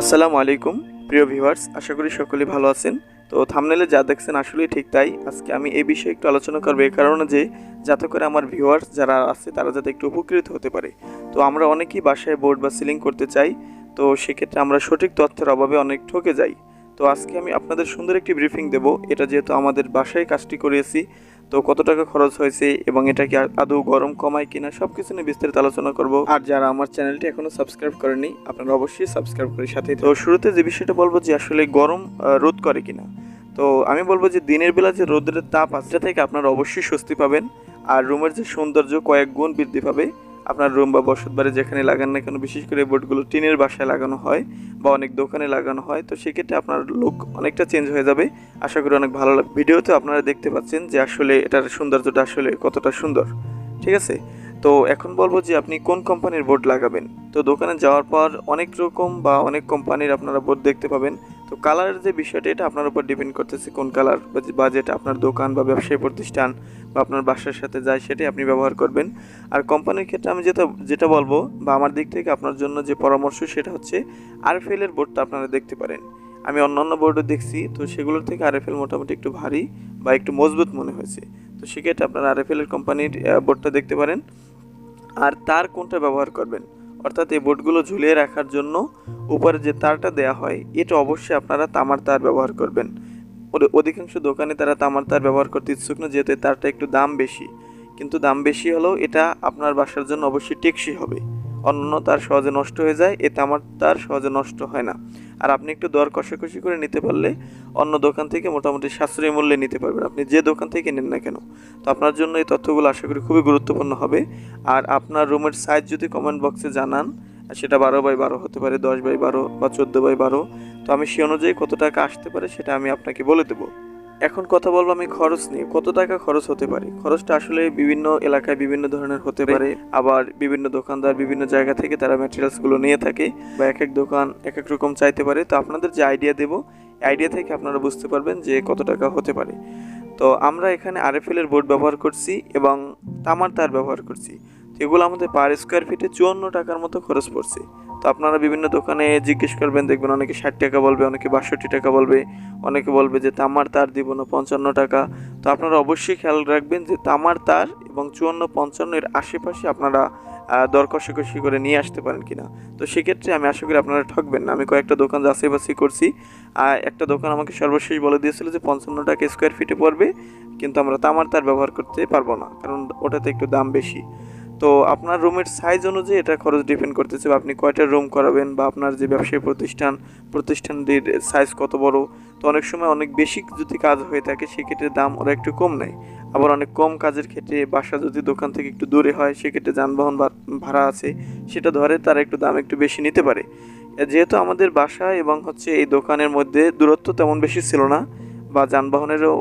আসসালামু আলাইকুম, প্রিয় ভিউয়ার্স, আশা করি সকলেই ভালো আছেন। তো থামনেলে যা দেখছেন আসলেই ঠিক তাই। আজকে আমি এই বিষয়ে একটু আলোচনা করব এই কারণে যে, যাতে করে আমার ভিউয়ার্স যারা আছে তারা যাতে একটু উপকৃত হতে পারে। তো আমরা অনেকেই বাসায় বোর্ড বা সিলিং করতে চাই, তো সেক্ষেত্রে আমরা সঠিক তথ্যের অভাবে অনেক ঠকে যাই। তো আজকে আমি আপনাদের সুন্দর একটি ব্রিফিং দেব। এটা যেহেতু আমাদের বাসায় কাজটি করিয়েছি তো কত টাকা খরচ হয়েছে এবং এটা কি আদৌ গরম কমায় কিনা সব কিছু নিয়ে বিস্তারিত আলোচনা করব। আর যারা আমার চ্যানেলটি এখনও সাবস্ক্রাইব করেনি আপনারা অবশ্যই সাবস্ক্রাইব করে সাথে তো শুরুতে যে বিষয়টা বলব যে আসলে গরম রোধ করে কিনা। তো আমি বলব যে দিনের বেলা যে রোদের তাপ আছে থেকে আপনারা অবশ্যই স্বস্তি পাবেন। আর রুমের যে সৌন্দর্য কয়েক গুণ বৃদ্ধি পাবে। আপনার রুম বা বসত বাড়ি যেখানে লাগান না কেন, বিশেষ করে বোর্ডগুলো টিনের বাসায় লাগানো হয় বা অনেক দোকানে লাগানো হয়, তো সেক্ষেত্রে আপনার লুক অনেকটা চেঞ্জ হয়ে যাবে। আশা করি অনেক ভালো লাগবে ভিডিওতে আপনারা দেখতে পাচ্ছেন যে আসলে এটার সৌন্দর্যটা আসলে কতটা সুন্দর, ঠিক আছে? তো এখন বলব যে আপনি কোন কোম্পানির বোর্ড লাগাবেন? তো দোকানে যাওয়ার পর অনেক রকম বা অনেক কোম্পানির আপনারা বোর্ড দেখতে পাবেন। তো কালারের যে বিষয়টা, এটা আপনার উপর ডিপেন্ড করতেছে কোন কালার বা যেটা আপনার দোকান বা ব্যবসায়ী প্রতিষ্ঠান বা আপনার বাসার সাথে যায় সেটাই আপনি ব্যবহার করবেন। আর কোম্পানির ক্ষেত্রে আমি যেটা যেটা বলব বা আমার দিক থেকে আপনার জন্য যে পরামর্শ, সেটা হচ্ছে আরএফএল এর বোর্ডটা আপনারা দেখতে পারেন। আমি অন্যান্য বোর্ডও দেখছি, তো সেগুলোর থেকে আরএফএল মোটামুটি একটু ভারী বা একটু মজবুত মনে হয়েছে। তো সেক্ষেত্রে আপনারা আরএফএল এর কোম্পানির বোর্ডটা দেখতে পারেন। আর তার কোনটা ব্যবহার করবেন? অর্থাৎ এই বোর্ডগুলো ঝুলিয়ে রাখার জন্য উপরে যে তারটা দেয়া হয়, এটা অবশ্যই আপনারা তামার তার ব্যবহার করবেন। অধি- অধিকাংশ দোকানে তারা তামার তার ব্যবহার করতে ইচ্ছুক না, যেহেতু তারটা একটু দাম বেশি। কিন্তু দাম বেশি হলেও এটা আপনার বাসার জন্য অবশ্যই টেকসই হবে। অন্য তার সহজে নষ্ট হয়ে যায়, এ তামার তার সহজে নষ্ট হয় না। আর আপনি একটু দর কষাকষি করে নিতে পারলে অন্য দোকান থেকে মোটামুটি সাশ্রয়ী মূল্যে নিতে পারবেন। আপনি যে দোকান থেকে নেন না কেন। তো আপনার জন্য এই তথ্যগুলো আশা করি খুবই গুরুত্বপূর্ণ হবে। আর আপনার রুমের সাইজ যদি কমেন্ট বক্সে জানান, সেটা বারো বাই বারো হতে পারে, দশ বাই বারো বা চোদ্দ বাই বারো। তো আমি সে অনুযায়ী কত টাকা আসতে পারে সেটা আমি আপনাকে বলে দেবো। এখন কথা বলব আমি খরচ নিয়ে। কত টাকা খরচ হতে পারে? খরচটা আসলে বিভিন্ন এলাকায় বিভিন্ন ধরনের হতে পারে। আবার বিভিন্ন দোকানদার বিভিন্ন জায়গা থেকে তারা ম্যাটেরিয়ালসগুলো নিয়ে থাকে বা এক এক দোকান এক এক রকম চাইতে পারে। তো আপনাদের যে আইডিয়া দেবো আইডিয়া থেকে আপনারা বুঝতে পারবেন যে কত টাকা হতে পারে। তো আমরা এখানে আরএফএল এর বোর্ড ব্যবহার করছি এবং তামার তার ব্যবহার করছি। এগুলো আমাদের পার স্কোয়ার ফিটে চুয়ান্ন টাকার মতো খরচ পড়ছে। তো আপনারা বিভিন্ন দোকানে জিজ্ঞেস করবেন, দেখবেন অনেকে ষাট টাকা বলবে, অনেকে বাষট্টি টাকা বলবে, অনেকে বলবে যে তামার তার দিব না পঞ্চান্ন টাকা। তো আপনারা অবশ্যই খেয়াল রাখবেন যে তামার তার এবং চুয়ান্ন পঞ্চান্ন এর আশেপাশে আপনারা দর কষাকষি করে নিয়ে আসতে পারেন কিনা। তো সেক্ষেত্রে আমি আশা করি আপনারা ঠকবেন না। আমি কয়েকটা দোকান যাচাই বাছাই করছি। একটা দোকান আমাকে সর্বশেষ বলে দিয়েছিল যে পঞ্চান্ন টাকা স্কোয়ার ফিটে পড়বে, কিন্তু আমরা তামার তার ব্যবহার করতে পারব না, কারণ ওটাতে একটু দাম বেশি। তো আপনার রুমের সাইজ অনুযায়ী এটা খরচ ডিপেন্ড করতেছে বা আপনি কয়টা রুম করাবেন বা আপনার যে ব্যবসায়ী প্রতিষ্ঠান, প্রতিষ্ঠানটির সাইজ কত বড়। তো অনেক সময় অনেক বেশি যদি কাজ হয়ে থাকে, সেক্ষেত্রে দাম ওরা একটু কম নেয়। আবার অনেক কম কাজের ক্ষেত্রে বাসা যদি দোকান থেকে একটু দূরে হয়, সেক্ষেত্রে যানবাহন ভাড়া আছে, সেটা ধরে তারা একটু দাম একটু বেশি নিতে পারে। যেহেতু আমাদের বাসা এবং হচ্ছে এই দোকানের মধ্যে দূরত্ব তেমন বেশি ছিল না বা যানবাহনেরও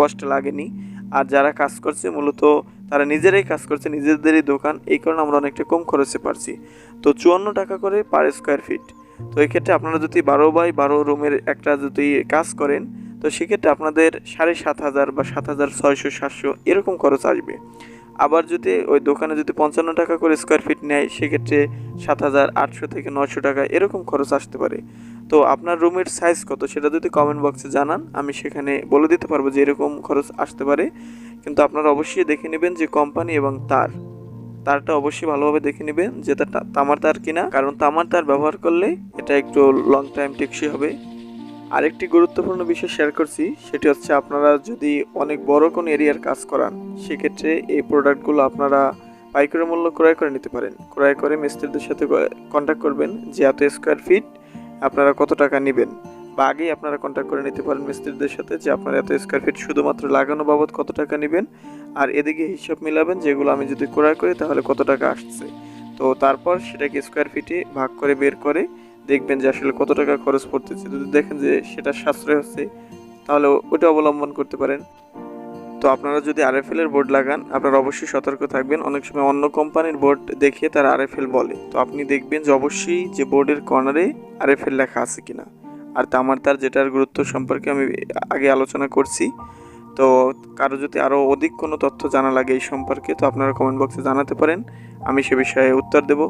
কষ্ট লাগেনি। আর যারা কাজ করছে, মূলত তারা নিজেরাই কাজ করছে, নিজেদেরই দোকান। এই কারণে আমরা অনেকটা কম খরচে পারছি। তো চুয়ান্ন টাকা করে পার স্কোয়ার ফিট তো এই ক্ষেত্রে আপনারা যদি বারো বাই বারো রুমের একটা যদি কাজ করেন, তো সেক্ষেত্রে আপনাদের সাড়ে সাত হাজার বা সাত হাজার ছয়শো সাতশো এরকম খরচ আসবে। আবার যদি ওই দোকানে যদি পঞ্চান্ন টাকা করে স্কোয়ার ফিট নেয়, সেক্ষেত্রে সাত হাজার আটশো থেকে নশো টাকা এরকম খরচ আসতে পারে। তো আপনার রুমের সাইজ কত সেটা যদি কমেন্ট বক্সে জানান, আমি সেখানে বলে দিতে পারব যে এরকম খরচ আসতে পারে। কিন্তু আপনারা অবশ্যই দেখে নেবেন যে কোম্পানি এবং তার। তারটা অবশ্যই ভালোভাবে দেখে নেবেন যে তামার তার কিনা। কারণ তামার তার ব্যবহার করলে এটা একটু লং টাইম টেকসই হবে। আরেকটি গুরুত্বপূর্ণ বিষয় শেয়ার করছি, সেটি হচ্ছে আপনারা যদি অনেক বড় কোনো এরিয়ার কাজ করান, সেক্ষেত্রে এই প্রোডাক্টগুলো আপনারা পাইকারি মূল্য ক্রয় করে নিতে পারেন। ক্রয় করে মিস্ত্রিদের সাথে কন্ট্যাক্ট করবেন যে এত স্কোয়ার ফিট আপনারা কত টাকা নেবেন। বা আগেই আপনারা কন্ট্যাক্ট করে নিতে পারেন মিস্ত্রিদের সাথে যে আপনারা এত স্কোয়ার ফিট শুধুমাত্র লাগানো বাবদ কত টাকা নেবেন, আর এদিকে হিসাব মিলাবেন যেগুলো আমি যদি ক্রয় করি তাহলে কত টাকা আসছে। তো তারপর সেটাকে স্কোয়ার ফিটে ভাগ করে বের করে দেখবেন যে আসলে কত টাকা খরচ পড়তেছে। যদি দেখেন যে সেটা সাশ্রয় হচ্ছে, তাহলে ওটা অবলম্বন করতে পারেন। তো আপনারা যদি আরএফএল এর বোর্ড লাগান, আপনারা অবশ্যই সতর্ক থাকবেন। অনেক সময় অন্য কোম্পানির বোর্ড দেখে তারা আরএফএল বলে। তো আপনি দেখবেন যে অবশ্যই যে বোর্ডের কর্নারে আর আরএফএল লেখা আছে কিনা। আর তামার তার যেটার গুরুত্ব সম্পর্কে আমি আগে আলোচনা করছি। তো কারও যদি আরও অধিক কোনো তথ্য জানা লাগে এই সম্পর্কে, তো আপনারা কমেন্ট বক্সে জানাতে পারেন। আমি সে বিষয়ে উত্তর দেব।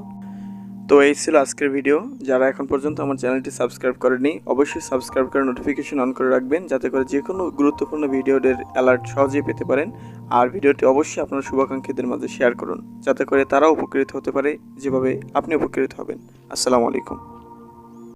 তো এই ছিল আজকের ভিডিও যারা এখন পর্যন্ত আমার চ্যানেলটি সাবস্ক্রাইব করেনি অবশ্যই সাবস্ক্রাইব করে নোটিফিকেশন অন করে রাখবেন, যাতে করে যে কোনো গুরুত্বপূর্ণ ভিডিওদের অ্যালার্ট সহজেই পেতে পারেন। আর ভিডিওটি অবশ্যই আপনার শুভাকাঙ্ক্ষীদের মাঝে শেয়ার করুন, যাতে করে তারা উপকৃত হতে পারে, যেভাবে আপনি উপকৃত হবেন। আসসালামু আলাইকুম।